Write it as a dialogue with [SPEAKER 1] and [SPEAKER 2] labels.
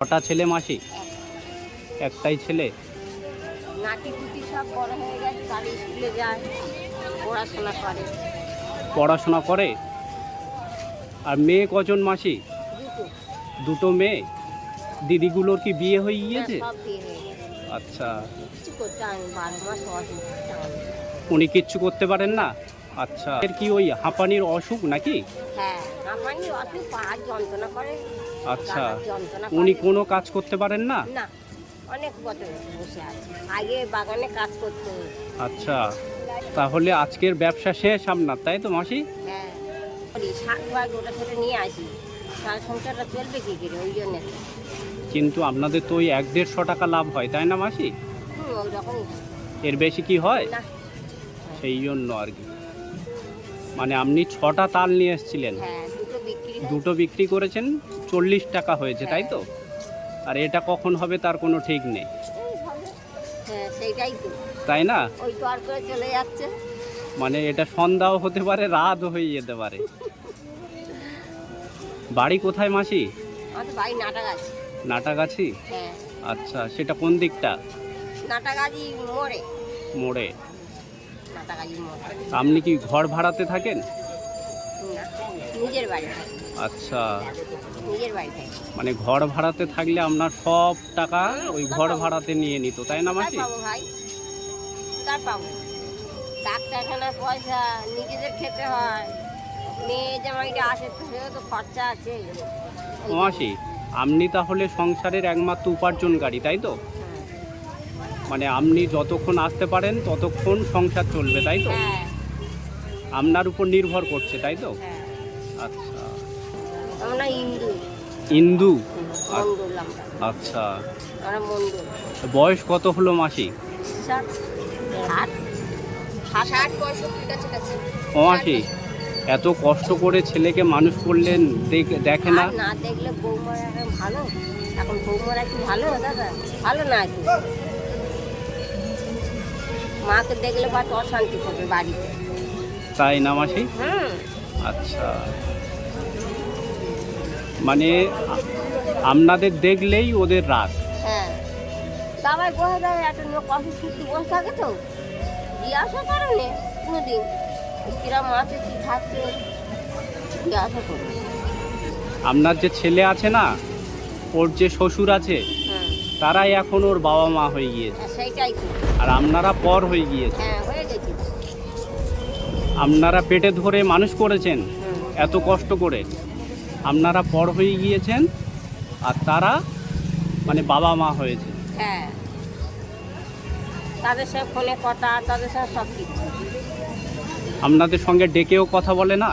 [SPEAKER 1] কটা ছেলে মাসি একটাই ছেলে।
[SPEAKER 2] নাতি পুতি সব বড় হয়ে গেছে তারা স্কুলে যায় পড়াশোনা করে।
[SPEAKER 1] পড়াশোনা করে? আর মেয়ে কজন মাসি?
[SPEAKER 2] দুটো।
[SPEAKER 1] মেয়ে? দিদিগুলোর কি বিয়ে হয়ে গিয়েছে?
[SPEAKER 2] হ্যাঁ, গেছে।
[SPEAKER 1] আচ্ছা। উনি কিচ্ছু করতে পারেন না? আচ্ছা। এর কি ওই হাঁপানির অসুখ নাকি?
[SPEAKER 2] হ্যাঁ। যন্ত্রণা করে।
[SPEAKER 1] আচ্ছা
[SPEAKER 2] যন্ত্রণা
[SPEAKER 1] উনি কোনো কাজ করতে পারেন না?
[SPEAKER 2] না অনেক বছর বসে আছে। আগে বাগানে কাজ করতো।
[SPEAKER 1] আচ্ছা তাহলে আজকের ব্যবসা শেষ আপনার তাই তো মাসি?
[SPEAKER 2] হ্যাঁ শাক বাগ ওটা ছোটো নিয়ে আসি। তার সংসারটা চলবে কি করে ওই জন্য।
[SPEAKER 1] কিন্তু আপনাদের তো ওই এক দেড়শো টাকা লাভ হয় তাই না মাসি? এর বেশি কি হয়? সেই জন্য আর কি। মানে আপনি ছটা তাল নিয়ে এসেছিলেন।
[SPEAKER 2] হ্যাঁ দুটো বিক্রি
[SPEAKER 1] করেছেন চল্লিশ টাকা হয়েছে তাই তো? আর এটা কখন হবে তার কোনো ঠিক নেই।
[SPEAKER 2] হ্যাঁ
[SPEAKER 1] তাই না? মানে এটা সন্ধ্যাও হতে পারে রাত হয়ে যেতে পারে। বাড়ি কোথায় মাসি?
[SPEAKER 2] নাটাগাছি। হ্যাঁ।
[SPEAKER 1] আচ্ছা সেটা কোন দিকটা?
[SPEAKER 2] মোড়ে।
[SPEAKER 1] আপনি কি ঘর ভাড়াতে থাকেন?
[SPEAKER 2] না নিজের বাড়ি।
[SPEAKER 1] আচ্ছা।
[SPEAKER 2] নিজের বাড়ি থেকে
[SPEAKER 1] মানে ঘর ভাড়াতে থাকলে আপনার সব টাকা ওই ঘর ভাড়াতে নিয়ে নিত তাই না মাসি?
[SPEAKER 2] পাবো ভাই। তার পাবো। ডাক্তারখানার পয়সা নিজেদের খেতে হয়। মেয়ে জামাইটা আসে তো খরচা আছে।
[SPEAKER 1] ও মাসি আপনি তাহলে সংসারের একমাত্র উপার্জনকারী তাই তো?
[SPEAKER 2] হ্যাঁ।
[SPEAKER 1] মানে আপনি যতক্ষণ আসতে পারেন ততক্ষণ সংসার চলবে তাই তো?
[SPEAKER 2] হ্যাঁ।
[SPEAKER 1] আপনার উপর নির্ভর করছে তাই তো?
[SPEAKER 2] হ্যাঁ।
[SPEAKER 1] আচ্ছা।
[SPEAKER 2] আমরা হিন্দু
[SPEAKER 1] ইন্দু?
[SPEAKER 2] মন্ডল
[SPEAKER 1] আচ্ছা। বয়স কত হলো মাসি? মাসি এত কষ্ট করে ছেলেকে মানুষ করলেন দেখ- না?
[SPEAKER 2] না দেখলে বৌমারা ভালো? এখন বৌমারা কি ভালো দাদা? ভালো না কি? মাকে দেখলে বা অশান্তি করবে বাড়িতে।
[SPEAKER 1] তাই না মাসি আচ্ছা। মানে আপনাদের দেখলেই ওদের রাগ।
[SPEAKER 2] হ্যাঁ। দাবাই বসে দেয় একটা লোক অফিস বসে থাকে তো। জিজ্ঞাসা কারণে কোনোদিন কিরা মাছে কি খাচ্ছে জিজ্ঞাসা করবে
[SPEAKER 1] আপনার যে ছেলে আছে না ওর যে শ্বশুর আছে তারাই এখন ওর বাবা মা হয়ে গিয়েছে।
[SPEAKER 2] হ্যাঁ,
[SPEAKER 1] আর আপনারা পর হয়ে গিয়েছে
[SPEAKER 2] হ্যাঁ হয়ে গেছে।
[SPEAKER 1] আপনারা পেটে ধরে মানুষ করেছেন এত কষ্ট করে। আপনারা পর হয়ে গিয়েছেন আর তারা মানে বাবা মা হয়েছে।
[SPEAKER 2] হ্যাঁ। তাদের সঙ্গে ফোনে কথা তাদের সঙ্গে সব কিছু।
[SPEAKER 1] আপনাদের সঙ্গে ডেকেও কথা বলে
[SPEAKER 2] না।